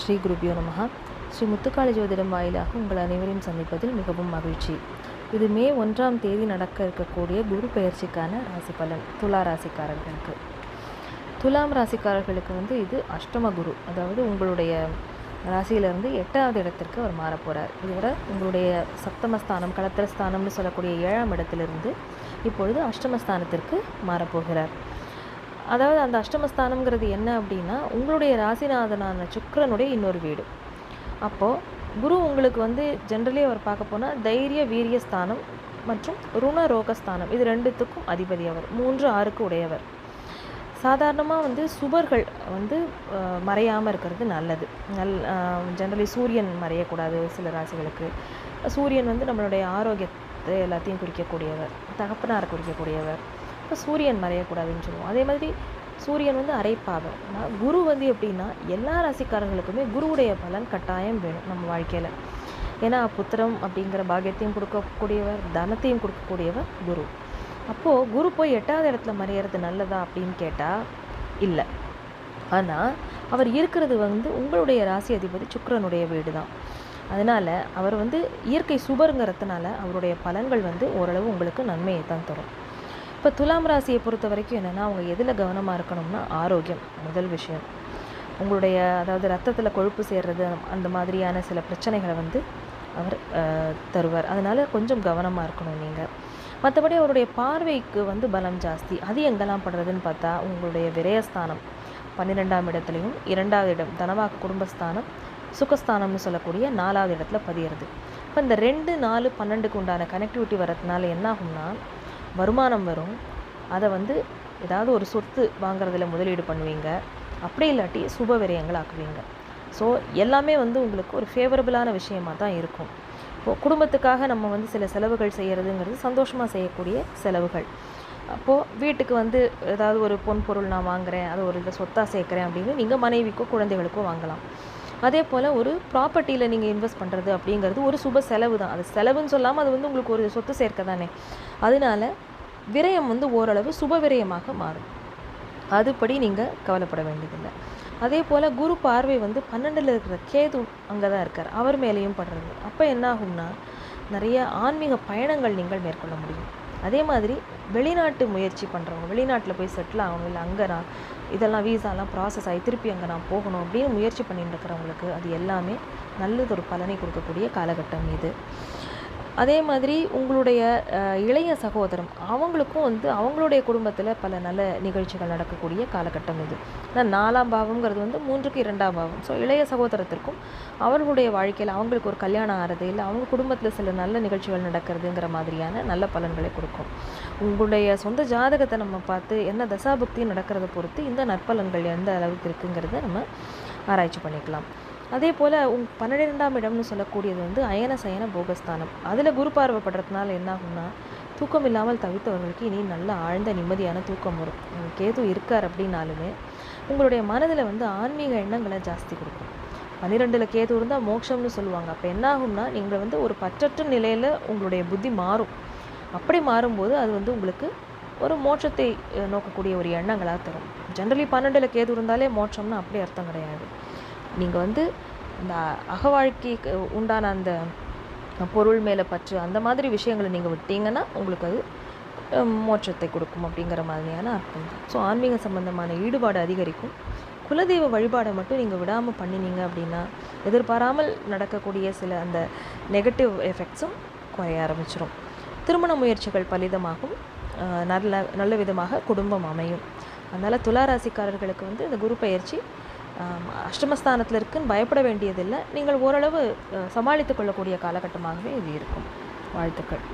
ஸ்ரீ குருபியோ நமகா ஸ்ரீ முத்துக்காளி ஜோதிடம் வாயிலாக உங்கள் அனைவரையும் சந்திப்பதில் மிகவும் மகிழ்ச்சி. இது மே ஒன்றாம் தேதி நடக்க இருக்கக்கூடிய குரு பெயர்ச்சிக்கான ராசி பலன் துலா ராசிக்காரர்களுக்கு. துலாம் ராசிக்காரர்களுக்கு வந்து இது அஷ்டம குரு. அதாவது உங்களுடைய ராசியிலிருந்து எட்டாவது இடத்திற்கு அவர் மாறப் போகிறார் இதோட உங்களுடைய சப்தமஸ்தானம் கலத்திரஸ்தானம்னு சொல்லக்கூடிய ஏழாம் இடத்திலிருந்து இப்பொழுது அஷ்டமஸ்தானத்திற்கு மாறப்போகிறார். அதாவது அந்த அஷ்டமஸ்தானம்ங்கிறது என்ன அப்படின்னா உங்களுடைய ராசிநாதனான சுக்கரனுடைய இன்னொரு வீடு. அப்போது குரு உங்களுக்கு வந்து ஜென்ரலி அவர் பார்க்க போனால் தைரிய வீரிய ஸ்தானம் மற்றும் ருண ரோகஸ்தானம் இது ரெண்டுத்துக்கும் அதிபதி அவர். மூன்று ஆறுக்கு உடையவர். சாதாரணமாக வந்து சுபர்கள் வந்து மறையாமல் இருக்கிறது நல்லது. நல் ஜென்ரலி சூரியன் மறையக்கூடாது சில ராசிகளுக்கு. சூரியன் வந்து நம்மளுடைய ஆரோக்கியத்தை எல்லாத்தையும் குறிக்கக்கூடியவர். தகப்பனார் குறிக்கக்கூடியவர். இப்போ சூரியன் மறையக்கூடாதுன்னு சொல்லுவோம். அதே மாதிரி சூரியன் வந்து அரைப்பாவர் ஆனால் குரு வந்து எப்படின்னா எல்லா ராசிக்காரர்களுக்குமே குருவுடைய பலன் கட்டாயம் வேணும் நம்ம வாழ்க்கையில். ஏன்னா புத்திரம் அப்படிங்கிற பாக்கியத்தையும் கொடுக்கக்கூடியவர் தனத்தையும் கொடுக்கக்கூடியவர் குரு. அப்போது குரு போய் எட்டாவது இடத்துல மறையிறது நல்லதா அப்படின்னு கேட்டால் இல்லை. ஆனால் அவர் இருக்கிறது வந்து உங்களுடைய ராசி அதிபதி சுக்கரனுடைய வீடு தான் அதனால் அவர் வந்து இயற்கை சுபருங்கிறதுனால அவருடைய பலன்கள் வந்து ஓரளவு உங்களுக்கு நன்மையை தான் தரும். இப்போ துலாம் ராசியை பொறுத்த வரைக்கும் என்னென்னா அவங்க எதில் கவனமாக இருக்கணும்னா ஆரோக்கியம் முதல் விஷயம். உங்களுடைய அதாவது ரத்தத்தில் கொழுப்பு சேர்றது அந்த மாதிரியான சில பிரச்சனைகளை வந்து அவர் தருவார். அதனால் கொஞ்சம் கவனமாக இருக்கணும் நீங்கள் மற்றபடி அவருடைய பார்வைக்கு வந்து பலம் ஜாஸ்தி. அது எங்கெல்லாம் படுறதுன்னு பார்த்தா உங்களுடைய விரயஸ்தானம் பன்னிரெண்டாம் இடத்துலையும் இரண்டாவது இடம் தனவாக்கு குடும்பஸ்தானம் சுகஸ்தானம்னு சொல்லக்கூடிய நாலாவது இடத்துல பதியிறது. இப்போ இந்த ரெண்டு நாலு பன்னெண்டுக்கு உண்டான கனெக்டிவிட்டி வரதுனால என்ன ஆகும்னா வருமானம் வரும். அதை வந்து ஏதாவது ஒரு சொத்து வாங்குறதுல முதலீடு பண்ணுவீங்க. அப்படி இல்லாட்டி சுப விரயங்கள் ஆக்குவீங்க. ஸோ எல்லாமே வந்து உங்களுக்கு ஒரு ஃபேவரபுளான விஷயமாக தான் இருக்கும். இப்போது குடும்பத்துக்காக நம்ம வந்து சில செலவுகள் செய்கிறதுங்கிறது சந்தோஷமாக செய்யக்கூடிய செலவுகள். அப்போது வீட்டுக்கு வந்து ஏதாவது ஒரு பொன் பொருள் நான் வாங்குகிறேன் அதை ஒரு இதை சொத்தாக சேர்க்குறேன் அப்படின்னு நீங்கள் மனைவிக்கோ குழந்தைகளுக்கோ வாங்கலாம். அதே போல் ஒரு ப்ராப்பர்ட்டியில் நீங்கள் இன்வெஸ்ட் பண்ணுறது அப்படிங்கிறது ஒரு சுப செலவு தான். அது செலவுன்னு சொல்லாமல் அது வந்து உங்களுக்கு ஒரு சொத்து சேர்க்க தானே அதனால விரயம் வந்து ஓரளவு சுப விரயமாக மாறும். அதுபடி நீங்கள் கவலைப்பட வேண்டியதில்லை. அதே போல் குரு பார்வை வந்து பன்னெண்டில் இருக்கிற கேது அங்கே தான் இருக்கார். அவர் மேலேயும் படுறது. அப்போ என்ன ஆகும்னா நிறைய ஆன்மீக பயணங்கள் நீங்கள் மேற்கொள்ள முடியும். அதே மாதிரி வெளிநாட்டு முயற்சி பண்ணுறவங்க வெளிநாட்டில் போய் செட்டில் ஆகணும் இல்லை அங்கே நான் இதெல்லாம் வீசாலாம் ப்ராசஸ் ஆகி திருப்பி அங்கே நான் போகணும் அப்படின்னு முயற்சி பண்ணிட்டு இருக்கிறவங்களுக்கு அது எல்லாமே நல்லதொரு பலனை கொடுக்கக்கூடிய காலகட்டம் இது. அதே மாதிரி உங்களுடைய இளைய சகோதரம் அவங்களுக்கும் வந்து அவங்களுடைய குடும்பத்தில் பல நல்ல நிகழ்ச்சிகள் நடக்கக்கூடிய காலகட்டம் இது. ஆனால் நாலாம் பாவம்ங்கிறது வந்து மூன்றுக்கு இரண்டாம் பாவம். ஸோ இளைய சகோதரத்திற்கும் அவர்களுடைய வாழ்க்கையில் அவங்களுக்கு ஒரு கல்யாணம் ஆகிறது இல்லை அவங்க குடும்பத்தில் சில நல்ல நிகழ்ச்சிகள் நடக்கிறதுங்கிற மாதிரியான நல்ல பலன்களை கொடுக்கும். உங்களுடைய சொந்த ஜாதகத்தை நம்ம பார்த்து என்ன தசாபக்தி நடக்கிறத பொறுத்து இந்த நற்பலன்கள் எந்த அளவுக்கு இருக்குங்கிறத நம்ம ஆராய்ச்சி பண்ணிக்கலாம். அதே போல் உங் பன்னிரெண்டாம் இடம்னு சொல்லக்கூடியது வந்து அயன சயன போகஸ்தானம். அதில் குரு பார்வைப்படுறதுனால என்ன ஆகும்னா தூக்கம் இல்லாமல் தவித்தவர்களுக்கு இனி நல்ல ஆழ்ந்த நிம்மதியான தூக்கம் வரும். கேது இருக்கார் அப்படின்னாலுமே உங்களுடைய மனதில் வந்து ஆன்மீக எண்ணங்களை ஜாஸ்தி கொடுக்கும். பன்னிரெண்டில் கேது இருந்தால் மோட்சம்னு சொல்லுவாங்க. அப்போ என்ன ஆகும்னா நீங்கள் வந்து ஒரு பற்றற்ற நிலையில் உங்களுடைய புத்தி மாறும். அப்படி மாறும்போது அது வந்து உங்களுக்கு ஒரு மோட்சத்தை நோக்கக்கூடிய ஒரு எண்ணங்களாக தரும். ஜென்ரலி பன்னெண்டில் கேது இருந்தாலே மோட்சம்னு அப்படி அர்த்தம் கிடையாது. நீங்கள் வந்து இந்த அகவாழ்க்கைக்கு உண்டான அந்த பொருள் மேலே பற்று அந்த மாதிரி விஷயங்களை நீங்கள் விட்டீங்கன்னா உங்களுக்கு அது மோட்சத்தை கொடுக்கும் அப்படிங்கிற மாதிரியான அர்த்தம் தான். ஸோ ஆன்மீக சம்பந்தமான ஈடுபாடு அதிகரிக்கும். குலதெய்வ வழிபாடை மட்டும் நீங்கள் விடாமல் பண்ணினீங்க அப்படின்னா எதிர்பாராமல் நடக்கக்கூடிய சில அந்த நெகட்டிவ் எஃபெக்ட்ஸும் குறைய ஆரம்பிச்சிடும் திருமண முயற்சிகள் பலிதமாகும். நல்ல நல்ல விதமாக குடும்பம் அமையும். அதனால் துளாராசிக்காரர்களுக்கு வந்து இந்த குரு பயிற்சி அஷ்டமஸ்தானத்தில் இருக்குன்னு பயப்பட வேண்டியதில்லை. நீங்கள் ஓரளவு சமாளித்து கொள்ளக்கூடிய காலகட்டமாகவே இது இருக்கும். வாழ்த்துக்கள்.